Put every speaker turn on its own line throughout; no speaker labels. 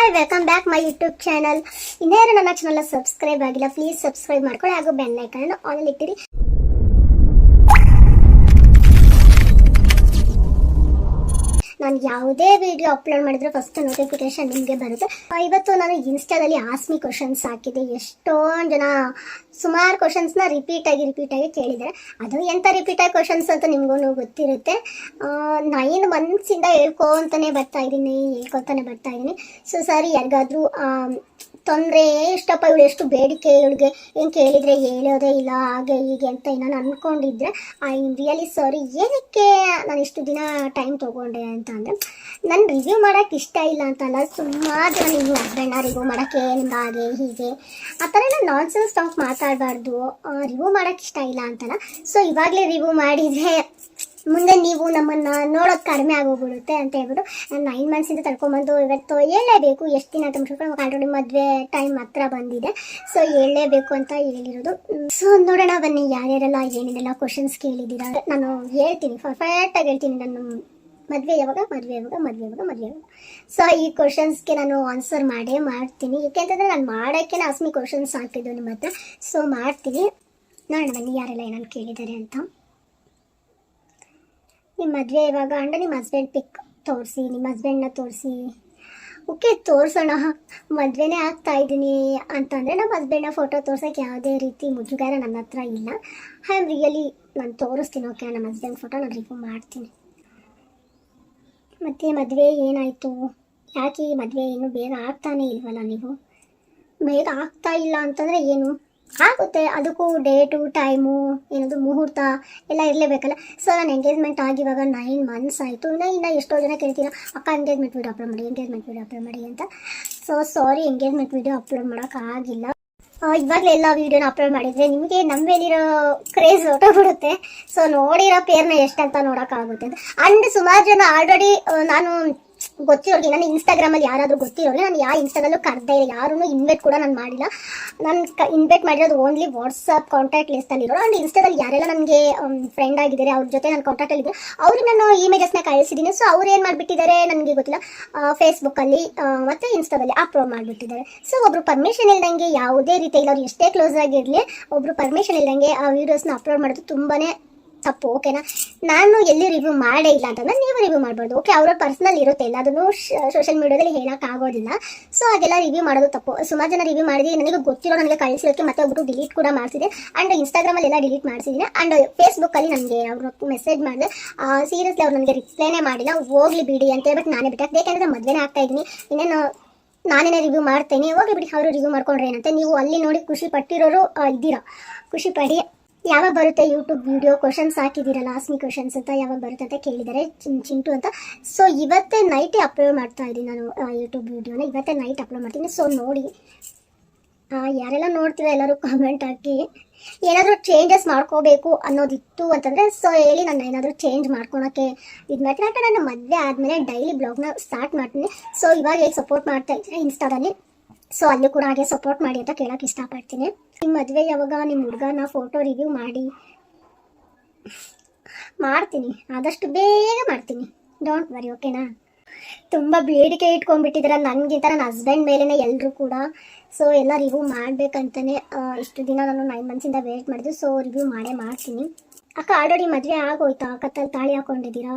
Hi welcome back my YouTube channel ಇನ್ನೇನು ನನ್ನ channel subscribe ಆಗಿಲ್ಲ ಪ್ಲೀಸ್ ಸಬ್ಸ್ಕ್ರೈಬ್ ಮಾಡ್ಕೊಳ್ಳಿ. ಹಾಗೂ ಬೆಲ್ ಐಕನ್ ಆನ್ ಇಟ್ಟಿರಿ. ನಾನು ಯಾವುದೇ ವಿಡಿಯೋ ಅಪ್ಲೋಡ್ ಮಾಡಿದ್ರೆ ಫಸ್ಟ್ ನೋಟಿಫಿಕೇಶನ್ ನಿಮಗೆ ಬರುತ್ತೆ. ಇವತ್ತು ನಾನು ಇನ್ಸ್ಟಾದಲ್ಲಿ ಆಸ್ಮಿ ಕ್ವಶನ್ಸ್ ಹಾಕಿದೆ ಎಷ್ಟೊಂದು ಜನ ಸುಮಾರು ಕ್ವಶನ್ಸ್ನ ರಿಪೀಟ್ ಆಗಿ ರಿಪೀಟ್ ಆಗಿ ಕೇಳಿದ್ದಾರೆ. ಅದು ಎಂಥ ರಿಪೀಟ್ ಆಗಿ ಕ್ವಶನ್ಸ್ ಅಂತ ನಿಮಗೂ ಗೊತ್ತಿರುತ್ತೆ. ನೈನ್ ಮಂತ್ಸಿಂದ ಹೇಳ್ಕೊತಾನೆ ಬರ್ತಾ ಇದ್ದೀನಿ, ಹೇಳ್ಕೊತಾನೆ ಬರ್ತಾ ಇದ್ದೀನಿ. ಸೊ ಸರಿ, ಯಾರಿಗಾದ್ರೂ ತೊಂದರೆ ಇಷ್ಟಪ್ಪ ಇವಳು ಎಷ್ಟು ಬೇಡಿಕೆ ಇವಳಿಗೆ? ಏನು ಕೇಳಿದರೆ ಹೇಳೋದೇ ಇಲ್ಲ, ಹಾಗೆ ಹೀಗೆ ಅಂತ ನಾನು ಅಂದ್ಕೊಂಡಿದ್ರೆ ಐ ರಿಯಲಿ ಸಾರಿ ಏನಕ್ಕೆ ನಾನು ಇಷ್ಟು ದಿನ ಟೈಮ್ ತೊಗೊಂಡೆ ಅಂತ ಅಂದರೆ, ನಾನು ರಿವ್ಯೂ ಮಾಡೋಕ್ಕೆ ಇಷ್ಟ ಇಲ್ಲ ಅಂತಲ್ಲ ಸುಮಾರು ಜನ ನಿಮ್ಮ ಹಸ್ಬೆಂಡ್ನ ರಿವ್ಯೂ ಮಾಡೋಕ್ಕೆ ನಿಮ್ಗೆ ಹಾಗೆ ಹೀಗೆ. ಆ ಥರ ಎಲ್ಲ ನಾನ್ ಸೆನ್ಸ್ ಟಾಕ್ ಮಾತಾಡಬಾರ್ದು ರಿವ್ಯೂ ಮಾಡೋಕ್ಕೆ ಇಷ್ಟ ಇಲ್ಲ ಅಂತಲ್ಲ. ಸೊ ಇವಾಗಲೇ ರಿವ್ಯೂ ಮಾಡಿದರೆ ಮುಂದೆ ನೀವು ನಮ್ಮನ್ನ ನೋಡೋದು ಕಡಿಮೆ ಆಗೋಗ್ಬಿಡುತ್ತೆ ಅಂತ ಹೇಳ್ಬಿಟ್ಟು ನಾನು ನೈನ್ ಮಂತ್ಸಿಂದ ತಡ್ಕೊಂಬಂದು ಇವತ್ತು ಹೇಳಲೇಬೇಕು. ಎಷ್ಟು ದಿನ ಅಂತ ಮುಗಿಸ್ಕೊಂಡು ಆಲ್ರೆಡಿ ಮದುವೆ ಟೈಮ್ ಹತ್ರ ಬಂದಿದೆ. ಸೊ ಹೇಳಲೇಬೇಕು ಅಂತ ಹೇಳಿರೋದು. ಸೊ ನೋಡೋಣ ಬನ್ನಿ, ಯಾರ್ಯಾರೆಲ್ಲ ಏನೇನೆಲ್ಲ ಕ್ವಶನ್ಸ್ ಕೇಳಿದ್ದೀರಾ? ನಾನು ಹೇಳ್ತೀನಿ. ಪರ್ಫೆಕ್ಟಾಗಿ ಹೇಳ್ತೀನಿ. ನಾನು ಮದುವೆ ಯಾವಾಗ? ಮದುವೆ ಯಾವಾಗ? ಮದುವೆ ಯಾವಾಗ? ಮದುವೆ ಯಾವಾಗ? ಸೊ ಈ ಕ್ವಶನ್ಸ್ಗೆ ನಾನು ಆನ್ಸರ್ ಮಾಡೇ ಮಾಡ್ತೀನಿ. ಏಕೆಂತಂದರೆ ನಾನು ಮಾಡೋಕ್ಕೆ ಅಸ್ಮಿ ಕ್ವಶನ್ಸ್ ಹಾಕಿದ್ದು ನಿಮ್ಮ ಹತ್ರ ಸೊ ಮಾಡ್ತೀನಿ. ನೋಡೋಣ ಬನ್ನಿ, ಯಾರೆಲ್ಲ ಏನನ್ನು ಕೇಳಿದ್ದಾರೆ ಅಂತ. ನಿಮ್ಮ ಮದುವೆ ಇವಾಗ ಅಂಡ ನಿಮ್ಮ ಹಸ್ಬೆಂಡ್ ಪಿಕ್ ತೋರಿಸಿ ನಿಮ್ಮ ಹಸ್ಬೆಂಡ್ನ ತೋರಿಸಿ. ಓಕೆ ತೋರಿಸೋಣ. ಮದುವೆನೇ ಆಗ್ತಾ ಇದ್ದೀನಿ ಅಂತಂದರೆ ನಮ್ಮ ಹಸ್ಬೆಂಡ್ನ ಫೋಟೋ ತೋರ್ಸೋಕ್ಕೆ ಯಾವುದೇ ರೀತಿ ಮುಜುಗಾರ ನನ್ನ ಹತ್ರ ಇಲ್ಲ. ಐ ಆಮ್ ರಿಯಲಿ ನಾನು ತೋರಿಸ್ತೀನಿ ಓಕೆ ನಮ್ಮ ಹಸ್ಬೆಂಡ್ ಫೋಟೋ ನಾನು ರಿವ್ಯೂ ಮಾಡ್ತೀನಿ. ಮತ್ತು ಮದುವೆ ಏನಾಯಿತು? ಯಾಕೆ ಮದುವೆ ಏನು ಬೇಗ ಆಗ್ತಾನೇ ಇಲ್ವಲ್ಲ ನೀವು? ಬೇಗ ಆಗ್ತಾ ಇಲ್ಲ ಅಂತಂದರೆ ಏನು? ಆಗುತ್ತೆ. ಅದಕ್ಕೂ ಡೇಟು ಟೈಮು ಏನದು ಮುಹೂರ್ತ ಎಲ್ಲ ಇರಲೇಬೇಕಲ್ಲ? ಸೊ ನಾನು ಎಂಗೇಜ್ಮೆಂಟ್ ಆಗಿ ಇವಾಗ ನೈನ್ ಮಂತ್ಸ್ ಆಯಿತು. ಇನ್ನು ಇನ್ನು ಎಷ್ಟೋ ಜನ ಕೇಳ್ತೀರಾ, ಅಕ್ಕ ಎಂಗೇಜ್ಮೆಂಟ್ ವೀಡಿಯೋ ಅಪ್ಲೋಡ್ ಮಾಡಿ ಎಂಗೇಜ್ಮೆಂಟ್ ವೀಡಿಯೋ ಅಪ್ಲೋಡ್ ಮಾಡಿ ಅಂತ. So sorry engagement video upload ಮಾಡೋಕ್ಕಾಗಿಲ್ಲ ಇವಾಗಲೇ ಎಲ್ಲ ವೀಡಿಯೋನ ಅಪ್ಲೋಡ್ ಮಾಡಿದರೆ ನಿಮಗೆ ನಮ್ಮ ಮೇಲಿರೋ ಕ್ರೇಜ್ ಹೊಟ್ಟೋಗ್ಬಿಡುತ್ತೆ ಸೊ ನೋಡಿರೋ ಪೇರ್ನ ಎಷ್ಟಂತ ನೋಡೋಕ್ಕಾಗುತ್ತೆ ಅಂತ. ಅಂಡ್ ಸುಮಾರು ಜನ ಆಲ್ರೆಡಿ ನಾನು ಗೊತ್ತಿರೋರಿಗೆ ನಾನು ಇನ್ಸ್ಟಾಗ್ರಾಮಲ್ಲಿ ಯಾರಾದರೂ ಗೊತ್ತಿರೋರಿಗೆ ನಾನು ಯಾವ ಇನ್ಸ್ಟಾದಲ್ಲೂ ಕರೆದೇ ಇಲ್ಲ ಯಾರೂ ಇನ್ವೈಟ್ ಕೂಡ ನಾನು ಮಾಡಿಲ್ಲ. ನಾನು ಕ ಇನ್ವೈಟ್ ಮಾಡಿರೋದು ಓನ್ಲಿ ವಾಟ್ಸಪ್ ಕಾಂಟ್ಯಾಕ್ಟ್ ಲಿಸ್ಟಲ್ಲಿರೋ ಆ್ಯಂಡ್ ಇನ್ಸ್ಟಾದಲ್ಲಿ ಯಾರೆಲ್ಲ ನನಗೆ ಫ್ರೆಂಡ್ ಆಗಿದ್ದಾರೆ, ಅವ್ರ ಜೊತೆ ನಾನು ಕಾಂಟ್ಯಾಕ್ಟಲ್ಲಿ ಇದ್ದೆ ಅವ್ರಿಗೆ ನಾನು ಇಮೇಜಸ್ನ ಕಳಿಸಿದ್ದೀನಿ ಸೊ ಅವ್ರು ಏನು ಮಾಡಿಬಿಟ್ಟಿದ್ದಾರೆ ನನಗೆ ಗೊತ್ತಿಲ್ಲ. ಫೇಸ್ಬುಕ್ಕಲ್ಲಿ ಮತ್ತು ಇನ್ಸ್ಟಾದಲ್ಲಿ ಅಪ್ಲೋಡ್ ಮಾಡಿಬಿಟ್ಟಿದ್ದಾರೆ. ಸೊ ಒಬ್ಬರು ಪರ್ಮಿಷನ್ ಇಲ್ಲದಂಗೆ ಯಾವುದೇ ರೀತಿಯಲ್ಲಿ ಅವ್ರು ಎಷ್ಟೇ ಕ್ಲೋಸ್ ಆಗಿರಲಿ ಒಬ್ಬರು ಪರ್ಮಿಷನ್ ಇಲ್ಲದಂಗೆ ಆ ವೀಡಿಯೋಸ್ನ ಅಪ್ಲೋಡ್ ಮಾಡೋದು ತುಂಬಾ ತಪ್ಪು ಓಕೆನಾ ನಾನು ಎಲ್ಲಿ ರಿವ್ಯೂ ಮಾಡೇ ಇಲ್ಲ ಅಂತಂದ್ರೆ ನೀವು ರಿವ್ಯೂ ಮಾಡ್ಬೋದು ಓಕೆ ಅವರ ಪರ್ಸನಲ್ ಇರುತ್ತೆ ಇಲ್ಲ ಅದನ್ನು ಸೋಷಿಯಲ್ ಮೀಡಿಯಾದಲ್ಲಿ ಹೇಳೋಕ್ಕಾಗೋದಿಲ್ಲ ಸೊ ಹಾಗೆಲ್ಲ ರಿವ್ಯೂ ಮಾಡೋದು ತಪ್ಪು. ಸುಮಾರು ಜನ ರಿವ್ಯೂ ಮಾಡಿದ್ರೆ ನನಗೆ ಗೊತ್ತಿರೋ, ನನಗೆ ಕಳಿಸಿರೋಕ್ಕೆ ಮತ್ತೆ ಒಬ್ಬರು ಡಿಲೀಟ್ ಕೂಡ ಮಾಡಿಸಿದೆ ಆ್ಯಂಡ್ ಇನ್ಸ್ಟಾಗ್ರಾಮಲ್ಲಿ ಎಲ್ಲ ಡಿಲೀಟ್ ಮಾಡಿಸಿದ್ದೀನಿ. ಆ್ಯಂಡ್ ಫೇಸ್ಬುಕ್ಕಲ್ಲಿ ನನಗೆ ಅವರು ಮೆಸೇಜ್ ಮಾಡಿದೆ ಸೀರಿಯಸ್ಲಿ ಅವ್ರು ನನಗೆ ರಿಪ್ಲೈನೇ ಮಾಡಿಲ್ಲ, ಹೋಗ್ಲಿ ಬಿಡಿ ಅಂತ ಹೇಳ್ಬಿಟ್ಟು ನಾನೇ ಬಿಟ್ಟು. ಯಾಕೆಂದರೆ ಮದುವೆನೇ ಆಗ್ತಾ ಇದ್ದೀನಿ. ಇನ್ನೇನು ನಾನೇನೇ ರಿವ್ಯೂ ಮಾಡ್ತೇನೆ. ಹೋಗಿ ಬಿಡಿ, ಅವರು ರಿವ್ಯೂ ಮಾಡ್ಕೊಂಡ್ರೆ ಏನಂತೆ? ನೀವು ಅಲ್ಲಿ ನೋಡಿ ಖುಷಿ ಪಟ್ಟಿರೋರು ಇದ್ದೀರಾ? ಖುಷಿ ಪಡಿ. ಯಾವಾಗ ಬರುತ್ತೆ ಯೂಟ್ಯೂಬ್ ವಿಡಿಯೋ ಕ್ವಶನ್ಸ್ ಹಾಕಿದ್ದೀರಾ ಲಾಸ್ಟ್ನಿ ಕ್ವಶನ್ಸ್ ಅಂತ ಯಾವಾಗ ಬರುತ್ತೆ ಅಂತ ಕೇಳಿದ್ದಾರೆ ಚಿಂಟು ಅಂತ. ಸೊ ಇವತ್ತೇ ನೈಟೇ ಅಪ್ಲೋಡ್ ಮಾಡ್ತಾ ಇದ್ದೀನಿ ನಾನು ಯೂಟ್ಯೂಬ್ ವಿಡಿಯೋನ ಇವತ್ತೇ ನೈಟ್ ಅಪ್ಲೋಡ್ ಮಾಡ್ತೀನಿ. ಸೊ ನೋಡಿ ಯಾರೆಲ್ಲ ನೋಡ್ತೀರಾ ಎಲ್ಲರೂ ಕಾಮೆಂಟ್ ಹಾಕಿ. ಏನಾದರೂ ಚೇಂಜಸ್ ಮಾಡ್ಕೋಬೇಕು ಅನ್ನೋದಿತ್ತು ಅಂತಂದರೆ ಸೊ ಹೇಳಿ ನಾನು ಏನಾದರೂ ಚೇಂಜ್ ಮಾಡ್ಕೊಳಕ್ಕೆ ಇದು ಮಾಡ್ತೀನಿ. ನಾನು ಮದುವೆ ಆದಮೇಲೆ ಡೈಲಿ ಬ್ಲಾಗ್ನ ಸ್ಟಾರ್ಟ್ ಮಾಡ್ತೀನಿ. ಸೊ ಇವಾಗ ಹೇಗೆ ಸಪೋರ್ಟ್ ಮಾಡ್ತಾ ಇದ್ದೀನಿ ಇನ್ಸ್ಟಾದಲ್ಲಿ ಸೊ ಅಲ್ಲೂ ಕೂಡ ಹಾಗೆ ಸಪೋರ್ಟ್ ಮಾಡಿ ಅಂತ ಕೇಳೋಕೆ ಇಷ್ಟಪಡ್ತೀನಿ. ನಿಮ್ಮ ಮದುವೆ ಯಾವಾಗ? ನಿಮ್ಮ ಹುಡುಗನ ಫೋಟೋ ರಿವ್ಯೂ ಮಾಡಿ. ಮಾಡ್ತೀನಿ. ಆದಷ್ಟು ಬೇಗ ಮಾಡ್ತೀನಿ. ಡೋಂಟ್ ವರಿ ಓಕೆನಾ ತುಂಬ ಬೇಡಿಕೆ ಇಟ್ಕೊಂಡ್ಬಿಟ್ಟಿದ್ದೀರ ನನಗಿಂತ ನನ್ನ ಹಸ್ಬೆಂಡ್ ಮೇಲೇ ಎಲ್ಲರೂ ಕೂಡ. ಸೊ ಎಲ್ಲ ರಿವ್ಯೂ ಮಾಡಬೇಕಂತಲೇ ಇಷ್ಟು ದಿನ ನಾನು ನೈನ್ ಮಂತ್ಸಿಂದ ವೇಟ್ ಮಾಡಿದ್ದು. ಸೊ ರಿವ್ಯೂ ಮಾಡೇ ಮಾಡ್ತೀನಿ. ಅಕ್ಕ ಆಲ್ರೆಡಿ ಮದುವೆ ಆಗೋಯ್ತಾ? ಅಕ್ಕ ತಾಳಿ ಹಾಕೊಂಡಿದ್ದೀರಾ?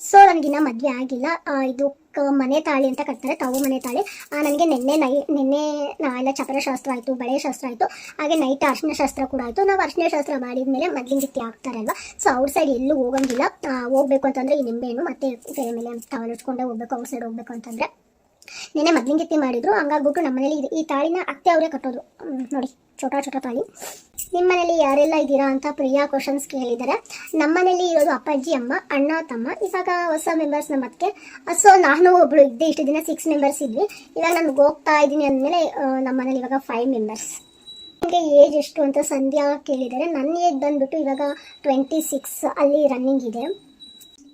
ಸೊ ನನಗಿನ್ನ ಮದುವೆ ಆಗಿಲ್ಲ. ಇದು ಮನೆ ತಾಳಿ ಅಂತ ಕಟ್ತಾರೆ. ತಾವು ಮನೆ ತಾಳಿ. ನನಗೆ ನಿನ್ನೆ ನೈ, ನಿನ್ನೆ ಎಲ್ಲ ಚಪರ ಶಾಸ್ತ್ರ ಆಯಿತು, ಬಳೆ ಶಾಸ್ತ್ರ ಆಯಿತು. ಹಾಗೆ ನೈಟ್ ಅರ್ಶಿನ ಶಾಸ್ತ್ರ ಕೂಡ ಆಯಿತು. ನಾವು ಅರ್ಶಿನ ಶಾಸ್ತ್ರ ಮಾಡಿದ್ಮೇಲೆ ಮೊದಲಿನ ರೀತಿ ಆಗ್ತಾರಲ್ವ? ಸೊ ಔಟ್ ಸೈಡ್ ಎಲ್ಲೂ ಹೋಗಂಗಿಲ್ಲ. ಹೋಗ್ಬೇಕು ಅಂತಂದರೆ ಈ ನಿಂಬೆಹಣ್ಣು ಮತ್ತೆ ತೆರೆ ಮೇಲೆ ಟವಲ್ ಉಟ್ಕೊಂಡೆ ಹೋಗ್ಬೇಕು ಔಟ್ ಸೈಡ್ ಹೋಗ್ಬೇಕು ಅಂತಂದರೆ. ನಿನ್ನೆ ಮದ್ಲಿಂಗಿತ್ತಿ ಮಾಡಿದ್ರು. ಹಂಗಾಗ್ಬಿಟ್ಟು ನಮ್ಮ ಮನೇಲಿ ಇದು- ಈ ತಾಳಿನ ಅತ್ತೆ ಅವರೇ ಕಟ್ಟೋದು. ನೋಡಿ. ಚೋಟ ಚೋಟ ಪ್ರಾಣಿ ನಿಮ್ಮ ಮನೇಲಿ ಯಾರೆಲ್ಲ ಇದ್ದೀರಾ ಅಂತ ಪ್ರಿಯಾ ಕ್ವಶನ್ಸ್ ಕೇಳಿದ್ದಾರೆ. ನಮ್ಮ ಮನೇಲಿ ಇರೋದು ಅಪ್ಪಾಜಿ, ಅಮ್ಮ, ಅಣ್ಣ, ತಮ್ಮ. ಇವಾಗ ಹೊಸ ಮೆಂಬರ್ಸ್ ನಮ್ಮ ಅದಕ್ಕೆ ಸೊ ನಾನು ಒಬ್ಳು ಇದ್ದೆ, ಇಷ್ಟು ದಿನ ಸಿಕ್ಸ್ ಮೆಂಬರ್ಸ್ ಇದ್ವಿ. ಇವಾಗ ನಾನು ಹೋಗ್ತಾ ಇದ್ದೀನಿ ಅಂದಮೇಲೆ ನಮ್ಮ ಮನೇಲಿ ಇವಾಗ ಫೈವ್ ಮೆಂಬರ್ಸ್ ನಿಮಗೆ ಏಜ್ ಎಷ್ಟು ಅಂತ ಸಂಧ್ಯಾ ಕೇಳಿದ್ದಾರೆ. ನನ್ನ ಏಜ್ ಬಂದುಬಿಟ್ಟು ಇವಾಗ ಟ್ವೆಂಟಿ ಸಿಕ್ಸ್ ಅಲ್ಲಿ ರನ್ನಿಂಗ್ ಇದೆ.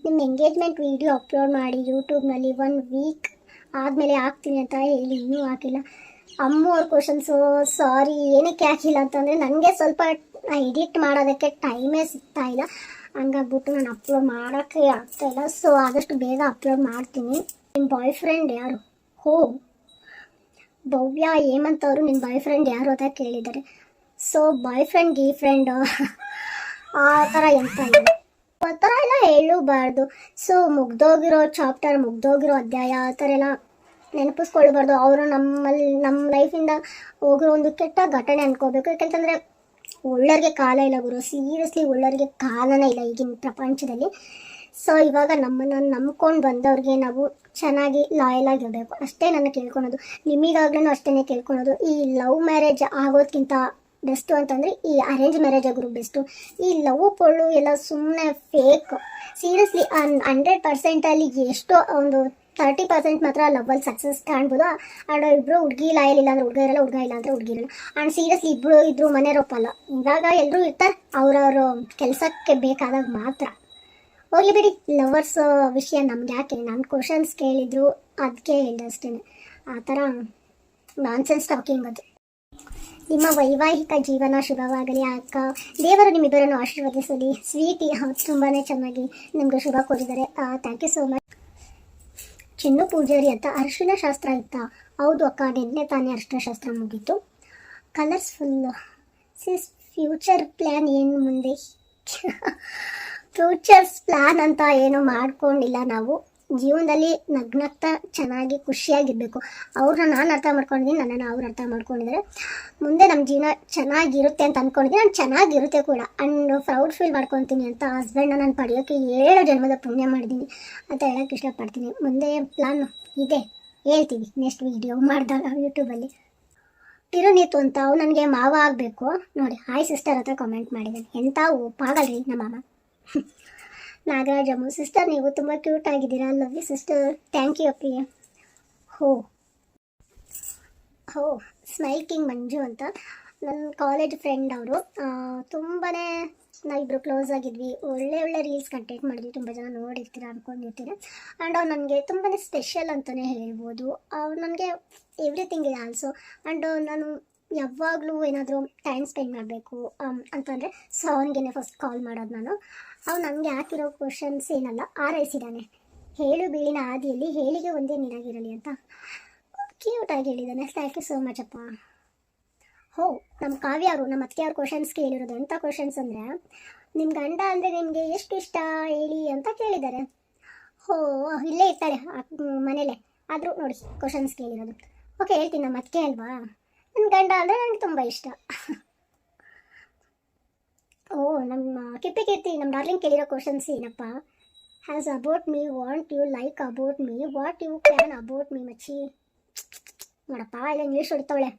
ನಿಮ್ಮ ಎಂಗೇಜ್ಮೆಂಟ್ ವಿಡಿಯೋ ಅಪ್ಲೋಡ್ ಮಾಡಿ ಯೂಟ್ಯೂಬ್ನಲ್ಲಿ ಒನ್ ವೀಕ್ ಆದಮೇಲೆ ಹಾಕ್ತೀನಿ ಅಂತ ಹೇಳಿ ಇನ್ನೂ ಹಾಕಿಲ್ಲ. ಅಮ್ಮ ಅವ್ರ ಕ್ವಶನ್ಸು ಸಾರಿ ಏನಕ್ಕೆ ಹಾಕಿಲ್ಲ ಅಂತಂದರೆ ನನಗೆ ಸ್ವಲ್ಪ ಎಡಿಟ್ ಮಾಡೋದಕ್ಕೆ ಟೈಮೇ ಸಿಗ್ತಾ ಇಲ್ಲ. ಹಂಗಾಗ್ಬಿಟ್ಟು ನಾನು ಅಪ್ಲೋಡ್ ಮಾಡೋಕ್ಕೆ ಆಗ್ತಾ ಇಲ್ಲ. ಸೊ ಆದಷ್ಟು ಬೇಗ ಅಪ್ಲೋಡ್ ಮಾಡ್ತೀನಿ. ನಿಮ್ಮ ಬಾಯ್ ಫ್ರೆಂಡ್ ಯಾರು? ಹೋ, ಭವ್ಯ ಹೇಮಂತ್ ಅವರು ನಿಮ್ಮ ಬಾಯ್ ಫ್ರೆಂಡ್ ಯಾರು ಅಂತ ಕೇಳಿದ್ದಾರೆ. ಸೊ ಬಾಯ್ ಫ್ರೆಂಡ್ ಗೀ ಫ್ರೆಂಡು ಆ ಥರ ಎಂತ ಇಲ್ಲ. ಆ ಥರ ಎಲ್ಲ ಹೇಳಬಾರ್ದು. ಸೊ ಮುಗ್ದೋಗಿರೋ ಚಾಪ್ಟರ್ ಮುಗ್ದೋಗಿರೋ ಅಧ್ಯಾಯ, ಆ ಥರ ಎಲ್ಲ ನೆನಪಿಸ್ಕೊಳ್ಬಾರ್ದು. ಅವರು ನಮ್ಮಲ್ಲಿ, ನಮ್ಮ ಲೈಫಿಂದ ಹೋಗಿರೋ ಒಂದು ಕೆಟ್ಟ ಘಟನೆ ಅನ್ಕೋಬೇಕು. ಯಾಕಂತಂದರೆ ಒಳ್ಳರಿಗೆ ಕಾಲ ಇಲ್ಲ ಗುರು. ಸೀರಿಯಸ್ಲಿ ಒಳ್ಳರಿಗೆ ಕಾಲನೇ ಇಲ್ಲ ಈಗಿನ ಪ್ರಪಂಚದಲ್ಲಿ. ಸೊ ಇವಾಗ ನಮ್ಮನ್ನು ನಂಬ್ಕೊಂಡು ಬಂದವ್ರಿಗೆ ನಾವು ಚೆನ್ನಾಗಿ ಲಾಯಲ್ ಆಗಿರಬೇಕು. ಅಷ್ಟೇ ನನ್ನ ಕೇಳ್ಕೊಳೋದು. ನಿಮಗಾಗ್ಲೂ ಅಷ್ಟೇ ಕೇಳ್ಕೊಳೋದು. ಈ ಲವ್ ಮ್ಯಾರೇಜ್ ಆಗೋದಕ್ಕಿಂತ ಬೆಸ್ಟು ಅಂತಂದರೆ, ಈ ಅರೇಂಜ್ ಮ್ಯಾರೇಜ್ ಗುರು ಬೆಸ್ಟು ಈ ಲವ್ ಪೊಳ್ಳು ಎಲ್ಲ ಸುಮ್ಮನೆ ಫೇಕ್ ಸೀರಿಯಸ್ಲಿ ಹಂಡ್ರೆಡ್ ಪರ್ಸೆಂಟಲ್ಲಿ ಎಷ್ಟೋ ಒಂದು ತರ್ಟಿ ಪರ್ಸೆಂಟ್ ಮಾತ್ರ ಲವ್ವಲ್ಲಿ ಸಕ್ಸಸ್ ಕಾಣ್ಬೋದು. ಆ್ಯಂಡ್ ಇಬ್ಬರು ಹುಡುಗಿ ಲಾಯಲ್ ಇಲ್ಲ ಅಂದ್ರೆ ಹುಡುಗ ಇರಲ್ಲ, ಹುಡುಗ ಇಲ್ಲ ಅಂದ್ರೆ ಹುಡುಗಿ ಇರಲ್ಲ. ಆ್ಯಂಡ್ ಸೀರಿಯಸ್ಲಿ ಇಬ್ಬರು ಇದ್ರು ಮನೆಯವ್ರಪ್ಪಲ್ಲ ಇವಾಗ ಎಲ್ಲರೂ ಇರ್ತಾರೆ, ಅವ್ರವ್ರ ಕೆಲಸಕ್ಕೆ ಬೇಕಾದಾಗ ಮಾತ್ರ. ಹೋಗಲಿ ಬಿಡಿ ಲವರ್ಸ್ ವಿಷಯ ನಮ್ಗೆ ಯಾಕೆ? ನನ್ನ ಕ್ವಶನ್ಸ್ ಕೇಳಿದ್ರು ಅದಕ್ಕೆ ಹೇಳಿದೆ ಅಷ್ಟೇ ಆ ಥರ ನಾನ್ಸೆನ್ಸ್ ಟಾಕಿಂಗ್ ಅದು ನಿಮ್ಮ ವೈವಾಹಿಕ ಜೀವನ ಶುಭವಾಗಲಿ ಅಕ್ಕ. ದೇವರು ನಿಮ್ಮಿಬ್ಬರನ್ನು ಆಶೀರ್ವದಿಸಲಿ. ಸ್ವೀಟಿ ತುಂಬಾ ಚೆನ್ನಾಗಿ ನಿಮಗೆ ಶುಭ ಕೋರಿದ್ದಾರೆ. Thank you so much Chinnu Poojari ಅಂತ ಅರಿಶಿನ ಶಾಸ್ತ್ರ ಇತ್ತಾ. ಹೌದು ಅಕ್ಕ, ನಿನ್ನೆ ತಾನೇ ಅರಿಶಿನ ಶಾಸ್ತ್ರ ಮುಗೀತು. ಕಲರ್ಸ್ಫುಲ್ ಸಿಸ್ ಫ್ಯೂಚರ್ ಪ್ಲ್ಯಾನ್ ಏನು ಮುಂದೆ? ಫ್ಯೂಚರ್ಸ್ ಪ್ಲ್ಯಾನ್ ಅಂತ ಏನು ಮಾಡ್ಕೊಂಡಿಲ್ಲ ನಾವು. ಜೀವನದಲ್ಲಿ ನಗ್ನಗ್ತಾ ಚೆನ್ನಾಗಿ ಖುಷಿಯಾಗಿರಬೇಕು. ಅವ್ರನ್ನ ನಾನು ಅರ್ಥ ಮಾಡ್ಕೊಂಡಿದ್ದೀನಿ, ನನ್ನನ್ನು ಅವ್ರು ಅರ್ಥ ಮಾಡ್ಕೊಂಡಿದ್ದಾರೆ. ಮುಂದೆ ನಮ್ಮ ಜೀವನ ಚೆನ್ನಾಗಿರುತ್ತೆ ಅಂತ ಅಂದ್ಕೊಂಡಿದ್ದೀನಿ ನಾನು ಚೆನ್ನಾಗಿರುತ್ತೆ ಕೂಡ. ಆ್ಯಂಡ್ ಪ್ರೌಡ್ ಫೀಲ್ ಮಾಡ್ಕೊತೀನಿ ಅಂತ ಹಸ್ಬೆಂಡ್ನ ನಾನು ಪಡೆಯೋಕ್ಕೆ ಏಳು ಜನ್ಮದ ಪುಣ್ಯ ಮಾಡಿದ್ದೀನಿ ಅಂತ ಹೇಳೋಕ್ಕೆ ಇಷ್ಟಪಡ್ತೀನಿ. ಮುಂದೆ ಪ್ಲಾನ್ ಇದೆ. ಹೇಳ್ತೀವಿ ನೆಕ್ಸ್ಟ್ ವಿಡಿಯೋ ಮಾಡಿದಾಗ ಯೂಟ್ಯೂಬಲ್ಲಿ ತಿರುನೀತು ಅಂತ ಅವು ನನಗೆ ಮಾವ ಆಗಬೇಕು. ನೋಡಿ ಹಾಯ್ ಸಿಸ್ಟರ್ ಹತ್ರ ಕಾಮೆಂಟ್ ಮಾಡಿದ್ದಾನೆ ಎಂಥ ಒಪ್ಪಾಗಲ್ರಿ ನಮ್ಮ ಮಾಮ. ನಾಗರಾಜಮ್ಮು ಸಿಸ್ಟರ್ ನೀವು ತುಂಬ ಕ್ಯೂಟ್ ಆಗಿದ್ದೀರಾ? Love you sister thank you Appi ಹೋ. ಹೋ. ಸ್ಮೈಕಿಂಗ್ ಮಂಜು ಅಂತ. ನನ್ನ ಕಾಲೇಜ್ ಫ್ರೆಂಡ್ ಅವರು. ತುಂಬಾ ನಾವಿಬ್ಬರು ಕ್ಲೋಸ್ ಆಗಿದ್ವಿ. ಒಳ್ಳೆ ಒಳ್ಳೆ ರೀಲ್ಸ್ ಕಂಟೆಂಟ್ ಮಾಡಿದ್ವಿ. ತುಂಬ ಜನ ನೋಡಿರ್ತೀರ ಅಂದ್ಕೊಂಡಿರ್ತೀರ ಆ್ಯಂಡ್ ಅವ್ರು ನನಗೆ ತುಂಬಾ ಸ್ಪೆಷಲ್ ಅಂತಲೇ ಹೇಳ್ಬೋದು. ಅವ್ರು ನನಗೆ ಎವ್ರಿಥಿಂಗ್ ಇದೆ ಆಲ್ಸೋ ಆ್ಯಂಡ್ ನಾನು ಯಾವಾಗಲೂ ಏನಾದರೂ ಟೈಮ್ ಸ್ಪೆಂಡ್ ಮಾಡಬೇಕು ಅಂತಂದರೆ ಸೊ ಅವನಿಗೆ ಫಸ್ಟ್ ಕಾಲ್ ಮಾಡೋದು ನಾನು. ಅವ್ನು ನಮಗೆ ಹಾಕಿರೋ ಕ್ವಶನ್ಸ್ ಏನಲ್ಲ ಆರೈಸಿದ್ದಾನೆ ಹೇಳು ಬೀಳಿನ ಹಾದಿಯಲ್ಲಿ, ಹೇಳಿಗೆ ಒಂದೇ ನೀರಾಗಿರಲಿ ಅಂತ. ಕ್ಯೂಟಾಗಿ ಹೇಳಿದ್ದಾನೆ ಥ್ಯಾಂಕ್ ಯು ಸೋ ಮಚ್ ಅಪ್ಪ. ಹೋ ನಮ್ಮ ಕಾವ್ಯ ಅವರು ನಮ್ಮ ಅತ್ತಿಗೆ ಅವ್ರ ಕ್ವಶನ್ಸ್ ಕೇಳಿರೋದು. ಎಂಥ ಕ್ವಶನ್ಸ್ ಅಂದರೆ ನಿಮ್ಮ ಗಂಡ ಅಂದರೆ ನಿಮಗೆ ಎಷ್ಟು ಇಷ್ಟ ಹೇಳಿ ಅಂತ ಕೇಳಿದ್ದಾರೆ. ಹೋ, ಇಲ್ಲೇ ಇರ್ತಾರೆ ಮನೇಲೆ. ಆದರೂ ನೋಡಿ ಕ್ವಶನ್ಸ್ ಕೇಳಿರೋದು. ಓಕೆ ಹೇಳ್ತೀನಿ ನಮ್ಮ ಅತ್ತಿಗೆ ಅಲ್ವಾ? ನನ್ನ ಗಂಡ ಅಂದರೆ ನನಗೆ ತುಂಬ ಇಷ್ಟ. ಓ ನಮ್ಮ ಕಿಪ್ಪಿ ಕೀರ್ತಿ ನಮ್ಮ ಡಾರ್ಲಿಂಗ್ ಕೇಳಿರೋ ಕ್ವಶನ್ಸ್ ಏನಪ್ಪ? Has about me want you like about me what you can about me ಮಚ್ಚಿ. ನೋಡಪ್ಪ ಇಲ್ಲ ಇಂಗ್ಲೀಷ್ ಹೊಡಿತಾವಳೆ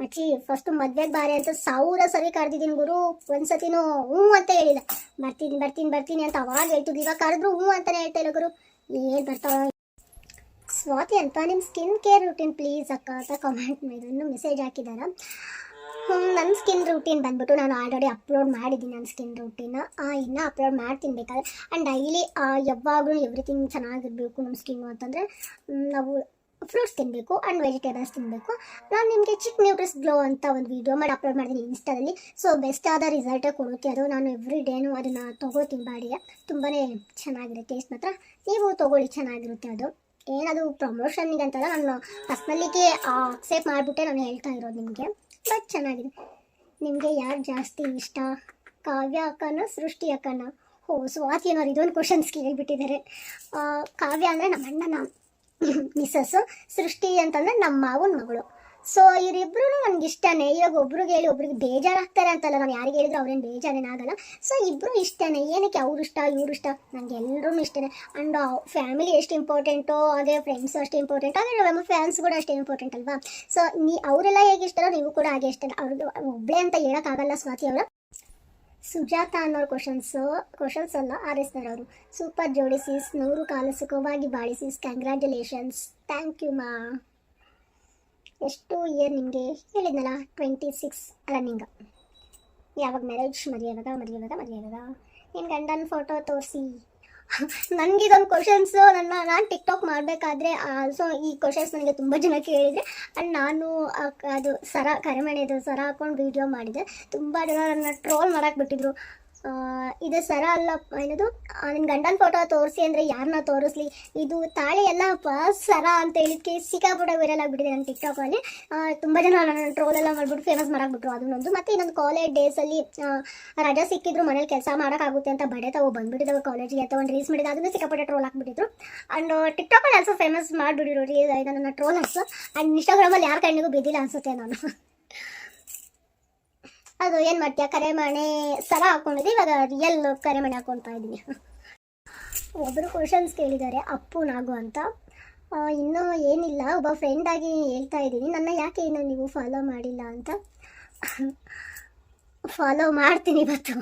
ಮಚ್ಚಿ ಫಸ್ಟು ಮದ್ವೆಗೆ ಬಾರಿ ಅಂತ ಸಾವಿರ ಸರಿ ಕರೆದಿದ್ದೀನಿ ಗುರು. ಒಂದ್ಸತಿನೂ ಹ್ಞೂ ಅಂತ ಹೇಳಿಲ್ಲ. ಬರ್ತೀನಿ ಬರ್ತೀನಿ ಬರ್ತೀನಿ ಅಂತ ಅವಾಗ ಹೇಳ್ತಿದ್ದು ಇವಾಗ ಕರೆದ್ರು ಹ್ಞೂ ಅಂತಾನೆ ಹೇಳ್ತಾ ಇಲ್ಲ ಗುರು. ಏನು ಬರ್ತಾವ ಸ್ವಾತಿ ಅಂತ ನಿಮ್ಮ ಸ್ಕಿನ್ ಕೇರ್ ರುಟೀನ್ ಪ್ಲೀಸ್ ಅಕ್ಕ ಅಂತ ಕಮೆಂಟ್ ಮಾಡಿದ್ರು ಮೆಸೇಜ್ ಹಾಕಿದಾರ. ನನ್ನ ಸ್ಕಿನ್ ರೂಟೀನ್ ಬಂದ್ಬಿಟ್ಟು ನಾನು ಆಲ್ರೆಡಿ ಅಪ್ಲೋಡ್ ಮಾಡಿದ್ದೀನಿ ನನ್ನ ಸ್ಕಿನ್ ರೂಟೀನ್ ಇನ್ನೂ ಅಪ್ಲೋಡ್ ಮಾಡ್ತೀನಿ ಬೇಕಾದ್ರೆ. ಆ್ಯಂಡ್ ಡೈಲಿ ಯಾವಾಗಲೂ ಎವ್ರಿಥಿಂಗ್ ಚೆನ್ನಾಗಿರಬೇಕು ನಮ್ಮ ಸ್ಕಿನ್ನು ಅಂತಂದರೆ ನಾವು ಫ್ರೂಟ್ಸ್ ತಿನ್ನಬೇಕು ಆ್ಯಂಡ್ ವೆಜಿಟೇಬಲ್ಸ್ ತಿನ್ನಬೇಕು ನಾನು ನಿಮಗೆ ಚಿಕ್ ನ್ಯೂಟ್ರಿಸ್ ಗ್ಲೋ ಅಂತ ಒಂದು ವಿಡಿಯೋ ಮಾಡಿ ಅಪ್ಲೋಡ್ ಮಾಡಿದ್ದೀನಿ ಇನ್ಸ್ಟಾದಲ್ಲಿ. ಸೊ ಬೆಸ್ಟ್ ಆದ ರಿಸಲ್ಟೇ ಕೊಡುತ್ತೆ ಅದು. ನಾನು ಎವ್ರಿ ಡೇನೂ ಅದನ್ನು ತೊಗೋತೀನಿ ಬಾಡಿಗೆ. ತುಂಬಾ ಚೆನ್ನಾಗಿದೆ ಟೇಸ್ಟ್ ಮಾತ್ರ. ನೀವು ತೊಗೊಳ್ಳಿ, ಚೆನ್ನಾಗಿರುತ್ತೆ ಅದು. ಏನದು ಪ್ರಮೋಷನ್ಗೆ ಅಂತಲ್ಲ ನಾನು ಪರ್ಸ್ನಲಿಗೆ ಅಕ್ಸೆಪ್ಟ್ ಮಾಡಿಬಿಟ್ಟೆ ನಾನು ಹೇಳ್ತಾ ಇರೋದು ನಿಮಗೆ. ಬಟ್ ಚೆನ್ನಾಗಿದೆ. ನಿಮಗೆ ಯಾರು ಜಾಸ್ತಿ ಇಷ್ಟ? ಕಾವ್ಯ ಅಕ್ಕನ, ಸೃಷ್ಟಿ ಅಕ್ಕನ? ಓ, ಸ್ವಾತಿ ಅನ್ನೋರು ಇದೊಂದು ಕ್ವಶನ್ಸ್ ಕೇಳಿಬಿಟ್ಟಿದ್ದಾರೆ. ಕಾವ್ಯ ಅಂದರೆ ನಮ್ಮ ಅಣ್ಣನ ಮಿಸಸ್ಸು ಸೃಷ್ಟಿ ಅಂತಂದರೆ ನಮ್ಮ ಮಾವನ ಮಗಳು. ಸೊ ಇವರಿಬ್ರು ನನಗೆ ಇಷ್ಟನೇ. ಇವಾಗ ಒಬ್ರಿಗೆ ಹೇಳಿ ಒಬ್ರಿಗೆ ಬೇಜಾರಾಗ್ತಾರೆ ಅಂತಲ್ಲ ನಾನು ಯಾರಿಗೆ ಹೇಳಿದ್ರು ಅವ್ರೇನು ಬೇಜಾರೇನಾಗಲ್ಲ ಸೊ ಇಬ್ಬರು ಇಷ್ಟನೇ. ಏನಕ್ಕೆ ಅವ್ರು ಇಷ್ಟ, ಇವ್ರು ಇಷ್ಟ? ನನಗೆ ಎಲ್ಲರೂ ಇಷ್ಟನೇ. ಆ್ಯಂಡ್ ಫ್ಯಾಮಿಲಿ ಎಷ್ಟು ಇಂಪಾರ್ಟೆಂಟೋ ಅದೇ ಫ್ರೆಂಡ್ಸು ಅಷ್ಟು ಇಂಪಾರ್ಟೆಂಟ್ ಹಾಗೆ ನಮ್ಮ ಫ್ಯಾನ್ಸ್ ಕೂಡ ಅಷ್ಟೇ ಇಂಪಾರ್ಟೆಂಟ್ ಅಲ್ವಾ? ಸೊ ನೀ, ಅವರೆಲ್ಲ ಹೇಗೆ ಇಷ್ಟನೋ ನೀವು ಕೂಡ ಹಾಗೆ ಇಷ್ಟ ಅವ್ರದ್ದು ಒಬ್ಬಳೇ ಅಂತ ಹೇಳೋಕ್ಕಾಗಲ್ಲ ಸ್ವಾತಿ ಅವಳು ಸುಜಾತ ಅನ್ನೋರು ಕ್ವಶನ್ಸು ಕ್ವಶನ್ಸ್ ಅಲ್ಲ, ಆರಿಸ್ತಾರೆ ಅವರು. ಸೂಪರ್ ಜೋಡಿಸಿಸ್ ನೂರು ಕಾಲು ಸುಖವಾಗಿ ಬಾಳಿಸಿಸ್ ಕಂಗ್ರ್ಯಾಚುಲೇಷನ್ಸ್ ಥ್ಯಾಂಕ್ ಯು ಮಾ. ಎಷ್ಟು ಇಯರ್ ನಿಮಗೆ? ಹೇಳಿದ್ನಲ್ಲ ಟ್ವೆಂಟಿ ಸಿಕ್ಸ್ ರನ್ನಿಂಗ್ ಯಾವಾಗ ಮ್ಯಾರೇಜ್ ಮರೆಯೋದ ಮರೆಯೋದ ಮರೆಯೋದ ನಿನ್ನ ಗಂಡನ ಫೋಟೋ ತೋರಿಸಿ. ನನಗಿದೊಂದು ಕ್ವಶನ್ಸು ನನ್ನ, ನಾನು ಟಿಕ್ಟಾಕ್ ಮಾಡಬೇಕಾದ್ರೆ ಸೊ ಈ ಕ್ವಶನ್ಸ್ ನನಗೆ ತುಂಬ ಜನ ಕೇಳಿದರೆ ಆ್ಯಂಡ್ ನಾನು ಅದು ಸರ, ಕರೆಮಣೆದು ಸರ ಹಾಕೊಂಡು ವೀಡಿಯೋ ಮಾಡಿದೆ. ತುಂಬ ಜನ ನನ್ನ ಟ್ರೋಲ್ ಮಾಡೋಕ್ಕೆ ಬಿಟ್ಟಿದ್ರು. ಇದು ಸರ ಅಲ್ಲ ಏನದು? ನನ್ನ ಗಂಡನ ಫೋಟೋ ತೋರಿಸಿ ಅಂದರೆ ಯಾರನ್ನ ತೋರಿಸ್ಲಿ? ಇದು ತಾಳಿ ಎಲ್ಲ ಅಪ್ಪ, ಸರ ಅಂತ ಹೇಳಿದ್ಕೆ ಸಿಕ್ಕಾಪಟ್ಟೆ ವೈರಲ್ ಆಗಿಬಿಟ್ಟಿದೆ ನನ್ನ ಟಿಕ್ಟಾಕಲ್ಲಿ ತುಂಬ ಜನ ನನ್ನ ಟ್ರೋಲ್ ಎಲ್ಲ ಮಾಡಿಬಿಟ್ಟು ಫೇಮಸ್ ಮಾಡಾಕ್ಬಿಟ್ರು ಅದನ್ನೊಂದು ಮತ್ತು ಇನ್ನೊಂದು ಕಾಲೇಜ್ ಡೇಸಲ್ಲಿ ರಜಾ ಸಿಕ್ಕಿದ್ರು ಮನೇಲಿ ಕೆಲಸ ಮಾಡೋಕ್ಕಾಗುತ್ತೆ ಅಂತ ಬಡೆ ತಾವು ಬಂದುಬಿಟ್ಟಿದ್ದಾವೆ ಕಾಲೇಜಿಗೆ ಅಥವಾ ಒಂದು ರೀಲ್ಸ್ ಮಾಡಿದ, ಅದನ್ನು ಸಿಕ್ಕಾಪಟ್ಟೆ ಟ್ರೋಲ್ ಹಾಕ್ಬಿಟ್ಟಿದ್ರು. ಆ್ಯಂಡ್ ಟಿಕ್ಟಾಕಲ್ಲಿ ಆಲ್ಸೋ ಫೇಮಸ್ ಮಾಡಿಬಿಟ್ಟಿರು ರೀ ನನ್ನ ಟ್ರೋಲರ್ಸ್ ಆ್ಯಂಡ್ ಇನ್ಸ್ಟಾಗ್ರಾಮಲ್ಲಿ ಯಾರ ಕಣ್ಣಿಗೂ ಬಿದ್ದಿಲ್ಲ ಅನ್ಸುತ್ತೆ ನಾನು. ಅದು ಏನು ಮಾಡ್ತೀಯ? ಕರೆಮಣೆ ಸರ ಹಾಕೊಂಡಿದ್ದೆ, ಇವಾಗ ರಿಯಲ್ ಕರೆಮಣೆ ಹಾಕೊಳ್ತಾ ಇದ್ದೀನಿ. ಒಬ್ಬರು ಕ್ವಶನ್ಸ್ ಕೇಳಿದ್ದಾರೆ, ಅಪ್ಪು ನಾಗು ಅಂತ. ಇನ್ನೂ ಏನಿಲ್ಲ, ಒಬ್ಬ ಫ್ರೆಂಡಾಗಿ ಹೇಳ್ತಾ ಇದ್ದೀನಿ. ನನ್ನ ಯಾಕೆ ಇನ್ನೂ ನೀವು ಫಾಲೋ ಮಾಡಿಲ್ಲ ಅಂತ? ಫಾಲೋ ಮಾಡ್ತೀನಿ ಇವತ್ತು.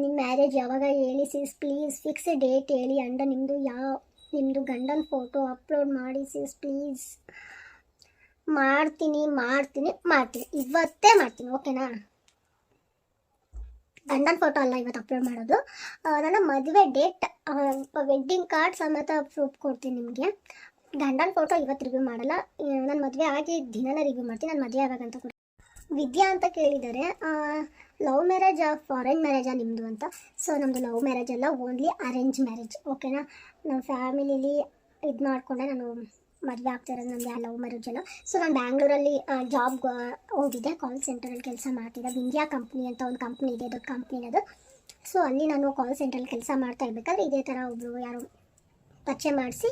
ನಿಮ್ಮ ಮ್ಯಾರೇಜ್ ಯಾವಾಗ ಹೇಳಿ ಸಿಸ್ ಪ್ಲೀಸ್ ಫಿಕ್ಸ್ ಡೇಟ್ ಹೇಳಿ ಅಂಡ ನಿಮ್ಮದು ಯಾವ ನಿಮ್ಮದು ಗಂಡನ ಫೋಟೋ ಅಪ್ಲೋಡ್ ಮಾಡಿ ಸಿಸ್ ಪ್ಲೀಸ್ ಮಾಡ್ತೀನಿ ಮಾಡ್ತೀನಿ ಮಾಡ್ತೀನಿ. ಇವತ್ತೇ ಮಾಡ್ತೀನಿ ಓಕೆನಾ ಗಂಡನ ಫೋಟೋ ಅಲ್ಲ ಇವತ್ತು ಅಪ್ಲೋಡ್ ಮಾಡೋದು. ನನ್ನ ಮದುವೆ ಡೇಟ್ ವೆಡ್ಡಿಂಗ್ ಕಾರ್ಡ್ ಸಮೇತ ಪ್ರೂಫ್ ಕೊಡ್ತೀನಿ ನಿಮಗೆ. ಗಂಡನ ಫೋಟೋ ಇವತ್ತು ರಿವ್ಯೂ ಮಾಡಲ್ಲ. ನನ್ನ ಮದುವೆ ಆಗಿ ದಿನನ ರಿವ್ಯೂ ಮಾಡ್ತೀನಿ. ನನ್ನ ಮದುವೆ ಅಂತ ಕೂಡ. ವಿದ್ಯಾ ಅಂತ ಕೇಳಿದ್ದಾರೆ. ಲವ್ ಮ್ಯಾರೇಜ್ ಫಾರಿನ್ ಮ್ಯಾರೇಜಾ ನಿಮ್ಮದು ಅಂತ. ಸೊ ನಮ್ಮದು ಲವ್ ಮ್ಯಾರೇಜ್ ಅಲ್ಲ ಓನ್ಲಿ ಅರೇಂಜ್ ಮ್ಯಾರೇಜ್ ಓಕೆನಾ ನಮ್ಮ ಫ್ಯಾಮಿಲಿಲಿ ಇದು ಮಾಡಿಕೊಂಡೆ ನಾನು. ಮದುವೆ ಆಗ್ತಿರೋದು ನಮ್ಮದು ಆ ಲವ್ ಮ್ಯಾರೇಜ್ ಎಲ್ಲ ಸೊ ನಾನು ಬ್ಯಾಂಗ್ಳೂರಲ್ಲಿ ಜಾಬ್ ಹೋಗಿದ್ದೆ. ಕಾಲ್ ಸೆಂಟರಲ್ಲಿ ಕೆಲಸ ಮಾಡ್ತಿದ್ದೆ. ಇಂಡಿಯಾ ಕಂಪ್ನಿ ಅಂತ ಒಂದು ಕಂಪ್ನಿ ಇದೆ. ದೊಡ್ಡ ಕಂಪ್ನಿ ಅದು ಸೊ ಅಲ್ಲಿ ನಾನು ಕಾಲ್ ಸೆಂಟ್ರಲ್ಲಿ ಕೆಲಸ ಮಾಡ್ತಾ ಇರ್ಬೇಕಾದ್ರೆ ಇದೇ ಥರ ಒಬ್ಬರು ಯಾರು ಪರಿಚಯ ಮಾಡಿಸಿ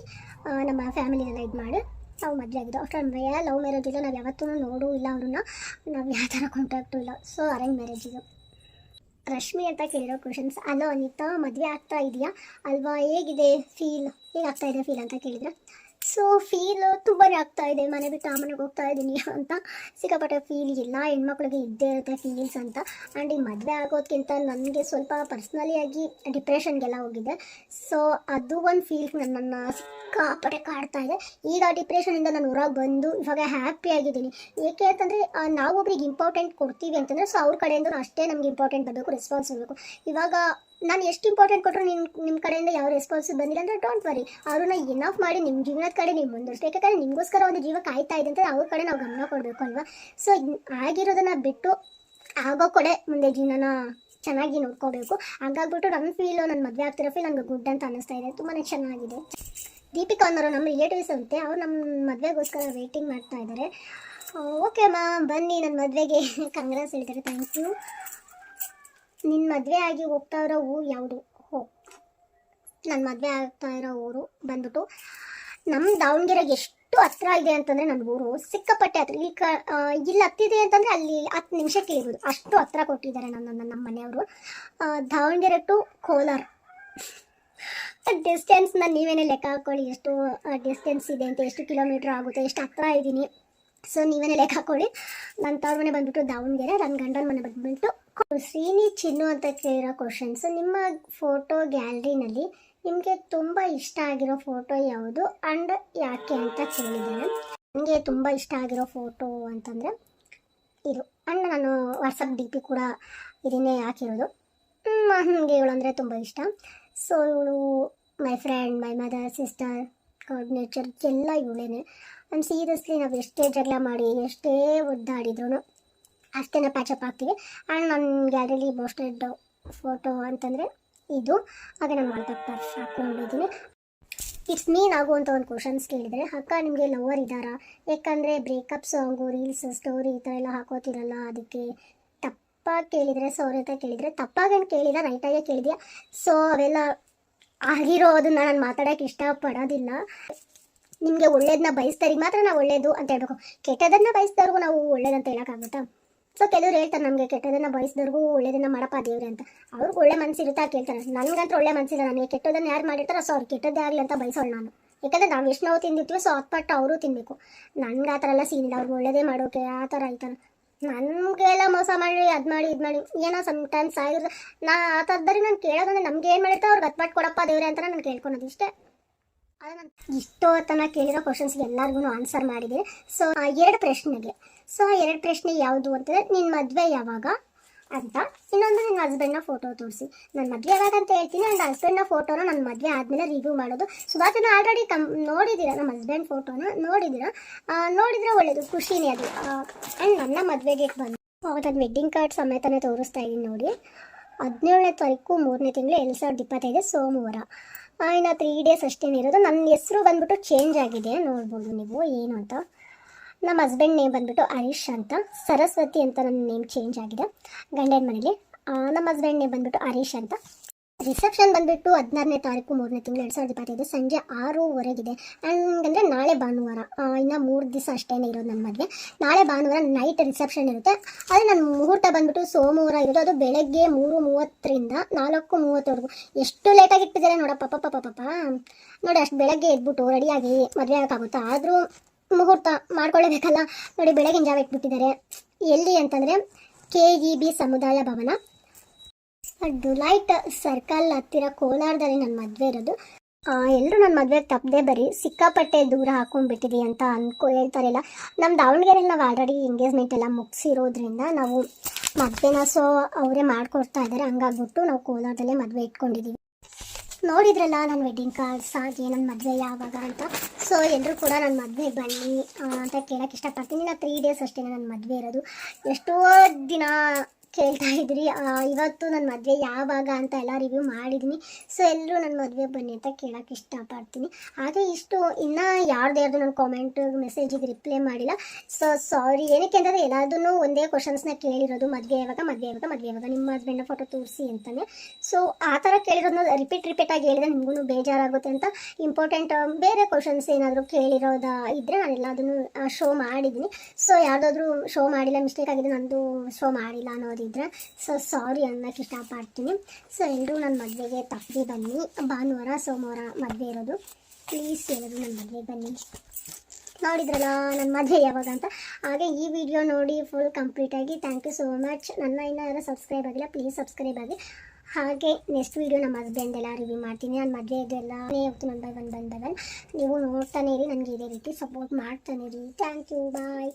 ನಮ್ಮ ಫ್ಯಾಮಿಲಿನೆಲ್ಲ ಇದು ಮಾಡಿ ನಾವು ಮದುವೆ ಆಗಿದ್ದು ಅಷ್ಟೇ ಲವ್ ಮ್ಯಾರೇಜ್ ಇಲ್ಲ. ನಾವು ಯಾವತ್ತೂ ನೋಡು ಇಲ್ಲ ಅವ್ರನ್ನ. ನಾವು ಯಾವ ಥರ ಕಾಂಟ್ಯಾಕ್ಟು ಇಲ್ಲ. ಸೊ ಅರೇಂಜ್ ಮ್ಯಾರೇಜ್ ಇದು. ರಶ್ಮಿ ಅಂತ ಕೇಳಿರೋ ಕ್ವಶನ್ಸ್ ಅಲೋ ಅನಿತಾ, ಮದುವೆ ಆಗ್ತಾ ಇದೆಯಾ? ಅಲ್ವಾ? ಹೇಗಿದೆ ಫೀಲ್ ಹೇಗಾಗ್ತಾ ಇದೆ ಫೀಲ್ ಅಂತ ಕೇಳಿದ್ರೆ? ಸೊ ಫೀಲ್ ತುಂಬಾ ಆಗ್ತಾ ಇದೆ. ಮನೆ ಬಿಟ್ಟು ಆ ಮನೆಗೆ ಹೋಗ್ತಾ ಇದ್ದೀನಿ ಅಂತ ಸಿಕ್ಕಾಪಟ್ಟೆ ಫೀಲ್ ಇಲ್ಲ. ಹೆಣ್ಮಕ್ಳಿಗೆ ಇದ್ದೇ ಇರುತ್ತೆ ಫೀಲ್ಸ್ ಅಂತ. ಆ್ಯಂಡ್ ಈ ಮದುವೆ ಆಗೋದಕ್ಕಿಂತ ನನಗೆ ಸ್ವಲ್ಪ ಪರ್ಸ್ನಲಿ ಆಗಿ ಡಿಪ್ರೆಷನ್ಗೆಲ್ಲ ಹೋಗಿದೆ. ಸೊ ಅದು ಒಂದು ಫೀಲ್ ನನ್ನನ್ನು ಸಿಕ್ಕಾಪಟ್ಟೆ ಕಾಡ್ತಾ ಇದೆ. ಈಗ ಡಿಪ್ರೆಷನಿಂದ ನಾನು ಹೊರಗೆ ಬಂದು ಇವಾಗ ಹ್ಯಾಪಿ ಆಗಿದ್ದೀನಿ. ಏಕೆ ಅಂತಂದರೆ ನಾವು ಒಬ್ರಿಗೆ ಇಂಪಾರ್ಟೆಂಟ್ ಕೊಡ್ತೀವಿ ಅಂತಂದರೆ ಸೊ ಅವ್ರ ಕಡೆಯಿಂದ ಅಷ್ಟೇ ನಮಗೆ ಇಂಪಾರ್ಟೆಂಟ್ ಬರಬೇಕು ರೆಸ್ಪಾನ್ಸ್ ಇರಬೇಕು ಇವಾಗ ನಾನು ಎಷ್ಟು ಇಂಪಾರ್ಟೆಂಟ್ ಕೊಟ್ಟರು ನಿಮ್ಮ ನಿಮ್ಮ ಕಡೆಯಿಂದ ಯಾವ ರೆಸ್ಪಾನ್ಸ್ ಬಂದಿಲ್ಲ ಅಂದರೆ ಡೋಂಟ್ ವರಿ ಅವ್ರನ್ನ ಇನಫ್ ಮಾಡಿ ನಿಮ್ಮ ಜೀವನದ ಕಡೆ ನೀವು ಮುಂದುವರಿಸಿ ಯಾಕಂದರೆ ನಿಮಗೋಸ್ಕರ ಒಂದು ಜೀವ ಕಾಯ್ತಾ ಇದೆ ಅಂತ ಅವ್ರ ಕಡೆ ನಾವು ಗಮನ ಕೊಡಬೇಕು ಅಲ್ವಾ? ಸೊ ಆಗಿರೋದನ್ನ ಬಿಟ್ಟು ಆಗೋ ಕಡೆ ಮುಂದೆ ಜೀವನನ ಚೆನ್ನಾಗಿ ನೋಡ್ಕೋಬೇಕು. ಹಾಗಾಗ್ಬಿಟ್ಟು ನನ್ನ ಫೀಲು ನನ್ನ ಮದುವೆ ಆಗ್ತಿರೋ ಫೀಲ್ ನನಗೆ ಗುಡ್ ಅಂತ ಅನ್ನಿಸ್ತಾ ಇದೆ. ತುಂಬಾ ಚೆನ್ನಾಗಿದೆ. ದೀಪಿಕಾ ಅನ್ನೋರು ನಮ್ಮ ರಿಲೇಟಿವ್ಸ್ ಅಂತೆ. ಅವ್ರು ನಮ್ಮ ಮದುವೆಗೋಸ್ಕರ ವೇಟಿಂಗ್ ಮಾಡ್ತಾ ಇದ್ದಾರೆ ಓಕೆ ಮಾ ಬನ್ನಿ ನನ್ನ ಮದುವೆಗೆ. ಕಂಗ್ರೆಸ್ ಹೇಳ್ತಾರೆ. ಥ್ಯಾಂಕ್ ಯು ನಿನ್ನ ಮದುವೆ ಆಗಿ ಹೋಗ್ತಾ ಇರೋ ಊರು ಯಾವುದು? ಹೋ. ನನ್ನ ಮದುವೆ ಆಗ್ತಾ ಇರೋ ಊರು ಬಂದ್ಬಿಟ್ಟು ನಮ್ಮ ದಾವಣಗೆರೆಗೆ ಎಷ್ಟು ಹತ್ರ ಇದೆ ಅಂತಂದರೆ ನನ್ನ ಊರು ಸಿಕ್ಕಾಪಟ್ಟೆ ಹತ್ರ. ಇಲ್ಲಿ ಕ ಇಲ್ಲಿ ಹತ್ತಿದೆ ಅಂತಂದರೆ ಅಲ್ಲಿ ಹತ್ತು ನಿಮಿಷಕ್ಕೆ ಇರ್ಬೋದು. ಅಷ್ಟು ಹತ್ರ ಕೊಟ್ಟಿದ್ದಾರೆ ನನ್ನ ನಮ್ಮ ಮನೆಯವರು. ದಾವಣಗೆರೆ ಟು ಕೋಲಾರ. ಡಿಸ್ಟೆನ್ಸ್ನ ನೀವೇನೇ ಲೆಕ್ಕ ಹಾಕ್ಕೊಳ್ಳಿ ಎಷ್ಟು ಡಿಸ್ಟೆನ್ಸ್ ಇದೆ ಅಂತ, ಎಷ್ಟು ಕಿಲೋಮೀಟ್ರ್ ಆಗುತ್ತೆ, ಎಷ್ಟು ಹತ್ರ ಇದ್ದೀನಿ ಸೊ ನೀವೇನೇ ಲೆಕ್ಕ ಹಾಕೊಳ್ಳಿ. ನನ್ನ ತವ್ರ ಮನೆ ಬಂದ್ಬಿಟ್ಟು ದಾವಣಗೆರೆ ನನ್ನ ಗಂಡನ ಮನೆ ಬಂದ್ಬಿಟ್ಟು ಶ್ರೀನಿ ಚಿನ್ನು ಅಂತ ಕೇಳಿರೋ ಕ್ವಶನ್ಸ್ ನಿಮ್ಮ ಫೋಟೋ ಗ್ಯಾಲರಿನಲ್ಲಿ ನಿಮಗೆ ತುಂಬ ಇಷ್ಟ ಆಗಿರೋ ಫೋಟೋ ಯಾವುದು ಆ್ಯಂಡ್ ಯಾಕೆ ಅಂತ ಕೇಳಿದ್ದೇನೆ. ನನಗೆ ತುಂಬ ಇಷ್ಟ ಆಗಿರೋ ಫೋಟೋ ಅಂತಂದರೆ ಇದು. ಆ್ಯಂಡ್ ನಾನು ವಾಟ್ಸಪ್ ಡಿ ಪಿ ಕೂಡ ಇದನ್ನೇ ಹಾಕಿರೋದು. ನನಗೆ ಇವಳು ಅಂದರೆ ತುಂಬ ಇಷ್ಟ. ಸೊ ಇವಳು my friend my mother sister coordinator ಎಲ್ಲ ಇವಳೇನೆ. ಆ್ಯಂಡ್ ಸೀರಿಯಸ್ಲಿ ನಾವು ಎಷ್ಟೇ ಜಗಳ ಮಾಡಿ ಎಷ್ಟೇ ಒದ್ದಾಡಿದ್ರು ಅಷ್ಟೇ ಪ್ಯಾಚಪ್ ಹಾಕ್ತೀವಿ. ಆ್ಯಂಡ್ ನನ್ನ ಗ್ಯಾಲರಿಲಿ ಮೋಸ್ಟೆಡ್ ಫೋಟೋ ಅಂತಂದರೆ ಇದು. ಹಾಗೆ ನಾನು ವಾಲ್ಪೇಪರ್ ಹಾಕ್ಕೊಂಡಿದ್ದೀನಿ ಇಟ್ಸ್ ಮೀನ್ ಆಗುವಂಥ ಒಂದು ಕ್ವಶನ್ಸ್ ಕೇಳಿದರೆ, ಅಕ್ಕ, ನಿಮಗೆ ಲವರ್ ಇದ್ದಾರಾ? ಯಾಕಂದರೆ ಬ್ರೇಕಪ್ ಸಾಂಗು ರೀಲ್ಸ್ ಸ್ಟೋರಿ ಈ ಥರ ಎಲ್ಲ ಹಾಕೋತಿರಲ್ಲ, ಅದಕ್ಕೆ ತಪ್ಪಾಗಿ ಕೇಳಿದರೆ ಸಾರಿ ಅಂತ ಕೇಳಿದರೆ ತಪ್ಪಾಗೇನು ಕೇಳಿದ ರೈಟಾಗೆ ಕೇಳಿದೆಯಾ? ಸೊ ಅವೆಲ್ಲ ಆಗಿರೋದನ್ನ ನಾನು ಮಾತಾಡೋಕ್ಕೆ ಇಷ್ಟಪಡೋದಿಲ್ಲ. ನಿಮಗೆ ಒಳ್ಳೇದನ್ನ ಬಯಸ್ತಾರಿಗೆ ಮಾತ್ರ ನಾವು ಒಳ್ಳೇದು ಅಂತ ಹೇಳ್ಬೇಕು. ಕೆಟ್ಟದನ್ನ ಬಯಸ್ದವ್ರಿಗೂ ನಾವು ಒಳ್ಳೇದಂತ ಹೇಳೋಕ್ಕಾಗುತ್ತಾ ಸೊ ಕೆಲವ್ರು ಹೇಳ್ತಾರೆ ನಮಗೆ ಕೆಟ್ಟದನ್ನ ಬಯಸಿದವ್ರಿಗೂ ಒಳ್ಳೇದನ್ನ ಮಾಡಪ್ಪ ದೇವ್ರೆ ಅಂತ. ಅವ್ರಿಗೆ ಒಳ್ಳೆ ಮನಸ್ಸಿರುತ್ತಾ ಕೇಳ್ತಾರೆ. ನನಗಂತೂ ಒಳ್ಳೆ ಮನಸ್ಸಿಲ್ಲ ನನಗೆ ಕೆಟ್ಟದನ್ನ ಯಾರು ಮಾಡಿರ್ತಾರೋ ಸೊ ಅವ್ರು ಕೆಟ್ಟದ್ದೇ ಆಗಲಿ ಅಂತ ಬಯಸೋಳು ನಾನು. ಯಾಕಂದರೆ ನಾವು ಎಷ್ಟು ನಾವು ತಿಂದಿರ್ತೀವಿ ಸೊ ಹತ್ಪಟ್ಟು ಅವರು ತಿನ್ನಬೇಕು ನನಗೆ ಆ ಥರ ಎಲ್ಲ ಸೀನ್ ಇಲ್ಲ. ಅವ್ರಿಗೆ ಒಳ್ಳೇದೇ ಮಾಡೋಕೆ ಆ ಥರ ಈ ಥರ. ನನಗೆಲ್ಲ ಮೋಸ ಮಾಡಿ ಅದು ಮಾಡಿ, ಇದು ಮಾಡಿ. ಏನೋ ಸಮ್ಟೈಮ್ಸ್ ಆಗಿರೋದು. ನಾ ಆ ಥರದ್ದರಿ ನಾನು ಕೇಳೋದಂದ್ರೆ ನಮ್ಗೆ ಏನು ಮಾಡಿರ್ತಾ ಅವ್ರಿಗೆ ಹತ್ಪಟ್ಟು ಕೊಡಪ್ಪ ದೇವ್ರೆ ಅಂತ ನಾನು ಕೇಳ್ಕೊಳೋದು ಇಷ್ಟೇ. ಅದು ನಾನು ಇಷ್ಟೋ ತನಕ ಕೇಳಿರೋ ಕ್ವಶನ್ಸ್ಗೆ ಎಲ್ಲರಿಗೂ ಆನ್ಸರ್ ಮಾಡಿದ್ದೀನಿ ಸೊ ಎರಡು ಪ್ರಶ್ನೆಗೆ. ಸೊ, ಆ ಎರಡು ಪ್ರಶ್ನೆ ಯಾವುದು ಅಂತಂದರೆ ನಿನ್ನ ಮದುವೆ ಯಾವಾಗ ಅಂತ. ಇನ್ನೊಂದು ನನ್ನ ಹಸ್ಬೆಂಡ್ನ ಫೋಟೋ ತೋರಿಸಿ. ನನ್ನ ಮದುವೆ ಯಾವಾಗ ಅಂತ ಹೇಳ್ತೀನಿ ನನ್ನ ಹಸ್ಬೆಂಡ್ನ ಫೋಟೋನ ನನ್ನ ಮದುವೆ ಆದಮೇಲೆ ರಿವ್ಯೂ ಮಾಡೋದು. ಜನ ಆಲ್ರೆಡಿ ಕಮ್ ನೋಡಿದ್ದೀರಾ ನಮ್ಮ ಹಸ್ಬೆಂಡ್ ಫೋಟೋನ ನೋಡಿದ್ದೀರಾ? ನೋಡಿದರೆ ಒಳ್ಳೆಯದು ಖುಷಿನೇ ಅದು. ಆ್ಯಂಡ್ ನನ್ನ ಮದುವೆಗೆ ಬಂದು ನಾನು ವೆಡ್ಡಿಂಗ್ ಕಾರ್ಡ್ ಸಮೇತನೇ ತೋರಿಸ್ತಾ ಇದ್ದೀನಿ ನೋಡಿ. ಹದಿನೇಳನೇ ತಾರೀಕು ಮೂರನೇ ತಿಂಗಳು ಎರಡು ಸಾವಿರದ ಇಪ್ಪತ್ತೈದು ಸೋಮವಾರ. ಇನ್ನು ತ್ರೀ ಡೇಸ್ ಅಷ್ಟೇನಿರೋದು ನನ್ನ ಹೆಸರು ಬಂದ್ಬಿಟ್ಟು ಚೇಂಜ್ ಆಗಿದೆ, ನೋಡ್ಬೋದು ನೀವು, ಏನು ಅಂತ. ನಮ್ಮ ಹಸ್ಬೆಂಡ್ ನೇಮ್ ಬಂದ್ಬಿಟ್ಟು ಹರೀಶ್ ಅಂತ. ಸರಸ್ವತಿ ಅಂತ ನನ್ನ ನೇಮ್ ಚೇಂಜ್ ಆಗಿದೆ. ಗಂಡನ ಮನೇಲಿ ನಮ್ಮ ಹಸ್ಬೆಂಡ್ ನೇಮ್ ಬಂದ್ಬಿಟ್ಟು ಹರೀಶ್ ಅಂತ. ರಿಸೆಪ್ಷನ್ ಬಂದ್ಬಿಟ್ಟು ಹದಿನಾರನೇ ತಾರೀಕು ಮೂರನೇ ತಿಂಗಳು ಎರಡು ಸಾವಿರದ ಇಪ್ಪತ್ತೈದು ಸಂಜೆ ಆರೂವರೆಗಿದೆ. ಆ್ಯಂಡ್ ಅಂದರೆ ನಾಳೆ ಭಾನುವಾರ ಇನ್ನು ಮೂರು ದಿವಸ ಅಷ್ಟೇ ಇರೋದು ನನ್ನ ಮದುವೆ. ನಾಳೆ ಭಾನುವಾರ ನೈಟ್ ರಿಸೆಪ್ಷನ್ ಇರುತ್ತೆ. ಆದರೆ ನನ್ನ ಮುಹೂರ್ತ ಬಂದ್ಬಿಟ್ಟು ಸೋಮವಾರ ಇರೋದು. ಅದು ಬೆಳಗ್ಗೆ ಮೂರು ಮೂವತ್ತರಿಂದ ನಾಲ್ಕು ಮೂವತ್ತವರೆಗೂ. ಎಷ್ಟು ಲೇಟಾಗಿ ಇಟ್ಟಿದ್ದಾರೆ ನೋಡಪ್ಪ ಪಾಪ ಪಾಪ ಪಾಪ ನೋಡಿ, ಅಷ್ಟು ಬೆಳಗ್ಗೆ ಎದ್ಬಿಟ್ಟು ರೆಡಿಯಾಗಿ ಮದುವೆ ಆಗೋಕ್ಕಾಗುತ್ತಾ ಆದರೂ ಮುಹೂರ್ತ ಮಾಡ್ಕೊಳ್ಳೇಬೇಕಲ್ಲ? ನೋಡಿ, ಬೆಳಗಿನ ಜಾವ ಇಟ್ಬಿಟ್ಟಿದ್ದಾರೆ. ಎಲ್ಲಿ ಅಂತಂದರೆ ಕೆ ಇ ಬಿ ಸಮುದಾಯ ಭವನ. ಡುಲೈಟ್ ಸರ್ಕಲ್ ಹತ್ತಿರ ಕೋಲಾರದಲ್ಲಿ ನನ್ನ ಮದುವೆ ಇರೋದು. ಎಲ್ಲರೂ ನನ್ನ ಮದುವೆ ತಪ್ಪದೆ ಬರೀ ಸಿಕ್ಕಾಪಟ್ಟೆ ದೂರ ಹಾಕೊಂಡ್ಬಿಟ್ಟಿದಿ ಅಂತ ಅನ್ಕೊ ಹೇಳ್ತಾರಲ್ಲ ನಮ್ಮ ದಾವಣಗೆರೆಯಲ್ಲಿ ನಾವು ಆಲ್ರೆಡಿ ಎಂಗೇಜ್ಮೆಂಟ್ ಎಲ್ಲ ಮುಗಿಸಿರೋದ್ರಿಂದ ನಾವು ಮದುವೆನ ಸೊ ಅವರೇ ಮಾಡ್ಕೊಡ್ತಾ ಇದ್ದಾರೆ. ಹಂಗಾಗ್ಬಿಟ್ಟು ನಾವು ಕೋಲಾರದಲ್ಲೇ ಮದುವೆ ಇಟ್ಕೊಂಡಿದ್ದೀವಿ ನೋಡಿದ್ರಲ್ಲ ನನ್ನ ವೆಡ್ಡಿಂಗ್ ಕಾರ್ಡ್ಸ್ ಹಾಗೆ ನನ್ನ ಮದುವೆ ಯಾವಾಗ ಅಂತ. ಸೊ ಎಲ್ಲರೂ ಕೂಡ ನನ್ನ ಮದುವೆ ಬನ್ನಿ ಅಂತ ಕೇಳೋಕ್ಕೆ ಇಷ್ಟಪಡ್ತೀನಿ. ನಾನು ತ್ರೀ ಡೇಸ್ ಅಷ್ಟೇ ನನ್ನ ಮದುವೆ ಇರೋದು. ಎಷ್ಟೋ ದಿನ ಕೇಳ್ತಾ ಇದ್ರಿ. ಇವತ್ತು ನನ್ನ ಮದುವೆ ಯಾವಾಗ ಅಂತ ಎಲ್ಲ ರಿವ್ಯೂ ಮಾಡಿದ್ದೀನಿ ಸೊ ಎಲ್ಲರೂ ನನ್ನ ಮದುವೆ ಬನ್ನಿ ಅಂತ ಕೇಳೋಕೆ ಇಷ್ಟಪಡ್ತೀನಿ. ಹಾಗೆ ಇಷ್ಟು ಇನ್ನೂ ಯಾರ್ದು ಯಾರ್ದು ನನ್ನ ಕಾಮೆಂಟ್ ಮೆಸೇಜಿಗೆ ರಿಪ್ಲೈ ಮಾಡಿಲ್ಲ. ಸೊ ಸಾರಿ ಏನಕ್ಕೆ ಅಂದರೆ ಎಲ್ಲದನ್ನು ಒಂದೇ ಕ್ವಶನ್ಸ್ನ ಕೇಳಿರೋದು. ಮದುವೆ ಯಾವಾಗ ಮದುವೆ ಯಾವಾಗ ಮದುವೆ ಯಾವಾಗ. ನಿಮ್ಮ ಹಸ್ಬೆಂಡ್ನ ಫೋಟೋ ತೋರಿಸಿ ಅಂತಲೇ ಸೊ ಆ ಥರ ಕೇಳಿರೋದನ್ನ ರಿಪೀಟ್ ರಿಪೀಟ್ ಆಗಿ ಹೇಳಿದ್ರೆ ನಿಮಗೂ ಬೇಜಾರಾಗುತ್ತೆ ಅಂತ ಇಂಪಾರ್ಟೆಂಟ್ ಬೇರೆ ಕ್ವಶನ್ಸ್ ಏನಾದರೂ ಕೇಳಿರೋದ ಇದ್ದರೆ ನಾನು ಎಲ್ಲದನ್ನು ಶೋ ಮಾಡಿದ್ದೀನಿ. ಸೊ ಯಾವುದಾದ್ರೂ ಶೋ ಮಾಡಿಲ್ಲ ಮಿಸ್ಟೇಕ್ ಆಗಿದೆ ನಂದು ಶೋ ಮಾಡಿಲ್ಲ ಅನ್ನೋದಿದ್ರೆ ಸೊ ಸಾರಿ ಅನ್ನೋಕ್ಕೆ ಇಷ್ಟಪಡ್ತೀನಿ. ಸೊ ಎಲ್ಲರೂ ನನ್ನ ಮದುವೆಗೆ ತಪ್ಪಿ ಬನ್ನಿ. ಭಾನುವಾರ, ಸೋಮವಾರ ಮದುವೆ ಇರೋದು. ಪ್ಲೀಸ್ ಎಲ್ಲರೂ ನನ್ನ ಮದುವೆಗೆ ಬನ್ನಿ. ನೋಡಿದ್ರಲ್ಲ ನನ್ನ ಮದುವೆ ಯಾವಾಗ ಅಂತ? ಹಾಗೆ ಈ ವಿಡಿಯೋ ನೋಡಿ ಫುಲ್ ಕಂಪ್ಲೀಟಾಗಿ ಥ್ಯಾಂಕ್ ಯು ಸೋ ಮಚ್ ನನ್ನ ಇನ್ನೂ ಯಾರು ಸಬ್ಸ್ಕ್ರೈಬ್ ಆಗಿಲ್ಲ ಪ್ಲೀಸ್ ಸಬ್ಸ್ಕ್ರೈಬ್ ಆಗಿ. ಹಾಗೆ ನೆಕ್ಸ್ಟ್ ವೀಡಿಯೋ ನಮ್ಮ ಹಸ್ಬೆಂಡ್ ಎಲ್ಲ ರಿವ್ಯೂ ಮಾಡ್ತೀನಿ. ನನ್ನ ಮದುವೆ ಇದೆಲ್ಲ ಹೋಗ್ತು ನನ್ನ ಬೈ ಒನ್ ಬನ್ ಬೈ ಒನ್ ನೀವು ನೋಡ್ತಾನೆ ಇರಿ, ನನಗೆ ಇದೇ ರೀತಿ ಸಪೋರ್ಟ್ ಮಾಡ್ತಾನೆ ಇರಿ. Thank you bye